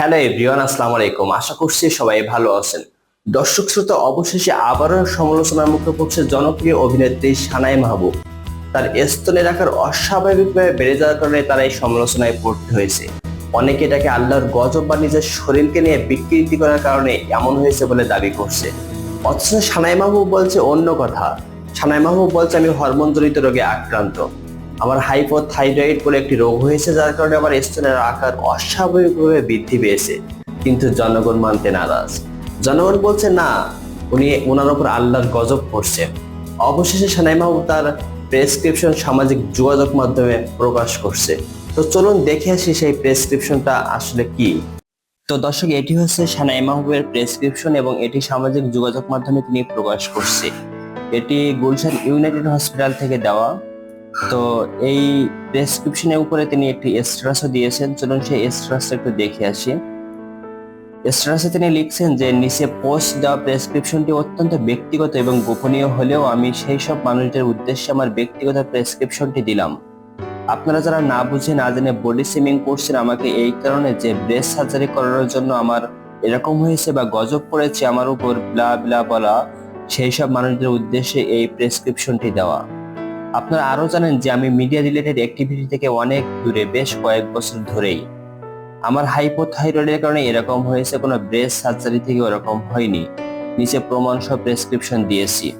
Hello everyone, আসসালামু আলাইকুম। আশা করছি সবাই ভালো আছেন। দর্শক শ্রোতা, অবশেষে আবারও সমালোচনার মুখে পড়ছে জনপ্রিয় অভিনেত্রী সানাই মাহবুব। তার স্তনে রাখার অস্বাভাবিকভাবে বেড়ে যাওয়ার কারণে তারা এই সমালোচনায় পড়তে হয়েছে। অনেকে এটাকে আল্লাহর গজব বা নিজের শরীরকে নিয়ে বিকৃতি করার কারণে এমন হয়েছে বলে দাবি করছে। অথচ সানাই মাহবুব বলছে অন্য কথা। সানাই মাহবুব বলছে, আমি হরমোনজনিত রোগে আক্রান্ত। আমার হাইপোথাইরয়েড বলে একটি রোগ হয়েছে, যার কারণে আমার স্তনের আকার অস্বাভাবিকভাবে বৃদ্ধি পেয়েছে। কিন্তু জনগণ মানতে নারাজ। জনগণ বলছে, না, উনি ওনার উপর আল্লাহর গজব করছে। অবশেষে সানাই মাহবুব তার প্রেসক্রিপশন সামাজিক যোগাযোগ মাধ্যমে প্রকাশ করছে। তো চলুন দেখে আসি সেই প্রেসক্রিপশনটা আসলে কি। তো দর্শক, এটি হচ্ছে সানাই মাহবুবের প্রেসক্রিপশন এবং এটি সামাজিক যোগাযোগ মাধ্যমে তিনি প্রকাশ করছে। এটি গুলশান ইউনাইটেড হসপিটাল থেকে দেওয়া। তো এই প্রেসক্রিপশনের উপরে তিনি একটি স্ট্যাটাসও দিয়েছেন। চলুন সেই স্ট্যাটাসটা একটু দেখে আসি। স্ট্যাটাসে তিনি লিখছেন যে, নিচে পোস্ট দেওয়া প্রেসক্রিপশনটি অত্যন্ত ব্যক্তিগত এবং গোপনীয় হলেও আমি সেই সব মানুষদের উদ্দেশ্যে আমার ব্যক্তিগত প্রেসক্রিপশনটি দিলাম। আপনারা যারা না বুঝে না জেনে বডি সিমিং করছেন, আমাকে এই কারণে যে ব্রেস্ট সার্জারি করানোর জন্য আমার এরকম হয়েছে বা গজব পড়েছে আমার উপর ব্লা ব্লা বলা, সেই সব মানুষদের উদ্দেশ্যে এই প্রেসক্রিপশনটি দেওয়া। আপনারা আরও জানেন যে আমি মিডিয়া রিলেটেড অ্যাক্টিভিটি থেকে অনেক দূরে, বেশ কয়েক বছর ধরেই। আমার হাইপোথাইরয়েডের কারণে এরকম হয়েছে, কোনো ব্রেস্ট সার্জারি থেকে ওরকম হয়নি। নিচে প্রমাণ সহ প্রেসক্রিপশন দিয়েছি।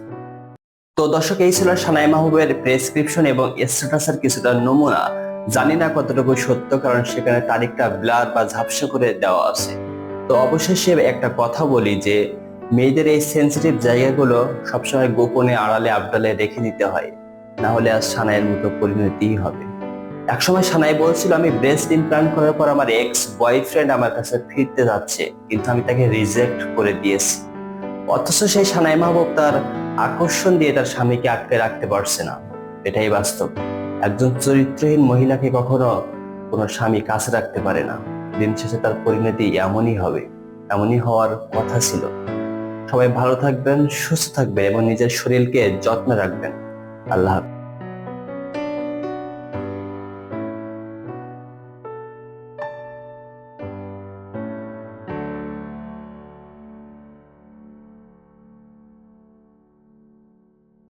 তো দর্শক, এই ছিল সানাই মাহবুবের প্রেসক্রিপশন এবং স্ট্যাটাসের কিছুটা নমুনা। জানি না কতটুকু সত্য, কারণ সেখানে তারিখটা ব্লার বা ঝাপসা করে দেওয়া আছে। তো অবশেষে একটা কথা বলি যে, মেয়েদের এই সেন্সিটিভ জায়গাগুলো সবসময় গোপনে, আড়ালে, আবডালে রেখে দিতে হয়। না হলে আজ সানাইয়ের মতো পরিণতিই হবে। একসময় সানাই বলছিল, আমি ব্রেস্ট ইমপ্লান্ট করার পর আমার এক্স বয়ফ্রেন্ড আমার কাছে ফিরতে যাচ্ছে, কিন্তু আমি তাকে রিজেক্ট করে দিয়েছি। অথচ সেই সানাই মাহবুব তার আকর্ষণ দিয়ে তার স্বামীকে আটকে রাখতে পারছে না। এটাই বাস্তব। একজন চরিত্রহীন মহিলাকে কখনো কোনো স্বামী কাছে রাখতে পারে না। দিন শেষে তার পরিণতি এমনই হবে, এমনই হওয়ার কথা ছিল। সবাই ভালো থাকবেন, সুস্থ থাকবেন এবং নিজের শরীরকে যত্ন রাখবেন। আল্লাহ হাফেজ